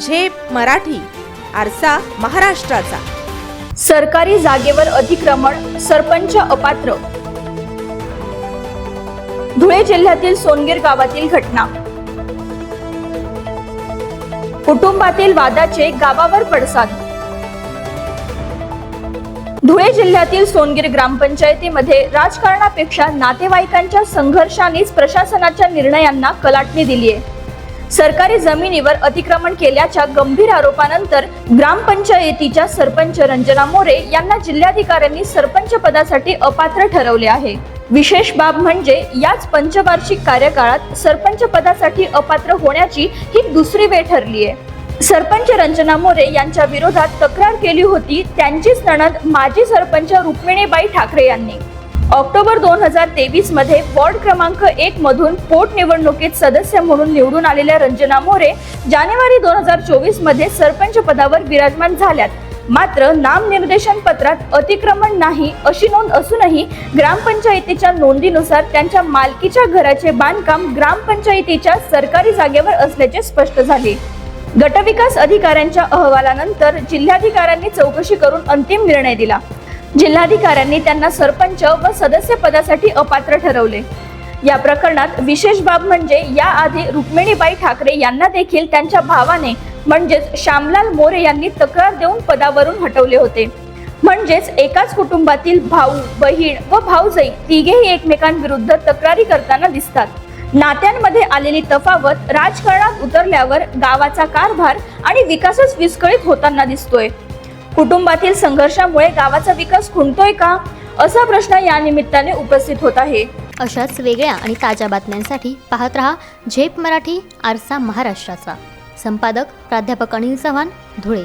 झेप मराठी आरसा महाराष्ट्राचा. सरकारी जागेवर अतिक्रमण सरपंच अपात्र. धुळे जिल्ह्यातील सोनगीर गावातील घटना. कुटुंबातील वादाचे गावावर पडसाद. धुळे जिल्ह्यातील सोनगीर ग्रामपंचायतीमध्ये राजकारणापेक्षा नातेवाईकांच्या संघर्षानेच प्रशासनाच्या निर्णयांना कलाटणी दिली आहे सरकारी जमिनीवर अतिक्रमण केल्याच्या गंभीर आरोपानंतर ग्रामपंचायतीच्या सरपंच रंजना मोरे यांना जिल्हाधिकाऱ्यांनी सरपंच पदासाठी अपात्र ठरवले आहे. विशेष बाब म्हणजे याच पंचवार्षिक कार्यकाळात सरपंच पदासाठी अपात्र होण्याची ही दुसरी वेळ ठरली आहे. सरपंच रंजना मोरे यांच्या विरोधात तक्रार केली होती त्यांचीच नणद माजी सरपंच रुक्मिणीबाई ठाकरे यांनी. ऑक्टोबर दोन हजार तेवीसमध्ये वॉर्ड क्रमांक एक मधून पोटनिवडणुकीत सदस्य म्हणून निवडून आलेल्या रंजना मोरे जानेवारी दोन हजार चोवीसमध्ये सरपंच पदावर विराजमान झाल्यात. मात्र नामनिर्देशन पत्रात अतिक्रमण नाही अशी नोंद असूनही ग्रामपंचायतीच्या नोंदीनुसार त्यांच्या मालकीच्या घराचे बांधकाम ग्रामपंचायतीच्या सरकारी जागेवर असल्याचे स्पष्ट झाले. गटविकास अधिकाऱ्यांच्या अहवालानंतर जिल्हाधिकाऱ्यांनी चौकशी करून अंतिम निर्णय दिला. जिल्हाधिकाऱ्यांनी त्यांना सरपंच व सदस्य पदासाठी अपात्र ठरवले. या प्रकरणात विशेष बाब म्हणजे याआधी रुक्मिणीबाई ठाकरे यांना देखील त्यांच्या भावाने म्हणजेच श्यामलाल मोरे यांनी तक्रार देऊन पदावरून हटवले होते. म्हणजेच एकाच कुटुंबातील भाऊ बहीण व भाऊजाई तिघेही एकमेकांविरुद्ध तक्रारी करताना दिसतात. नात्यांमध्ये आलेली तफावत राजकारणात उतरल्यावर गावाचा कारभार आणि विकासच विस्कळीत होताना दिसतोय. कुटुंबातील संघर्षामुळे गावाचा विकास खुंटतोय का? असा प्रश्न या निमित्ताने उपस्थित होत आहे. अशाच वेगळ्या आणि ताज्या बातम्यांसाठी पाहत रहा झेप मराठी आरसा महाराष्ट्राचा. संपादक प्राध्यापक अनिल चव्हाण धुळे.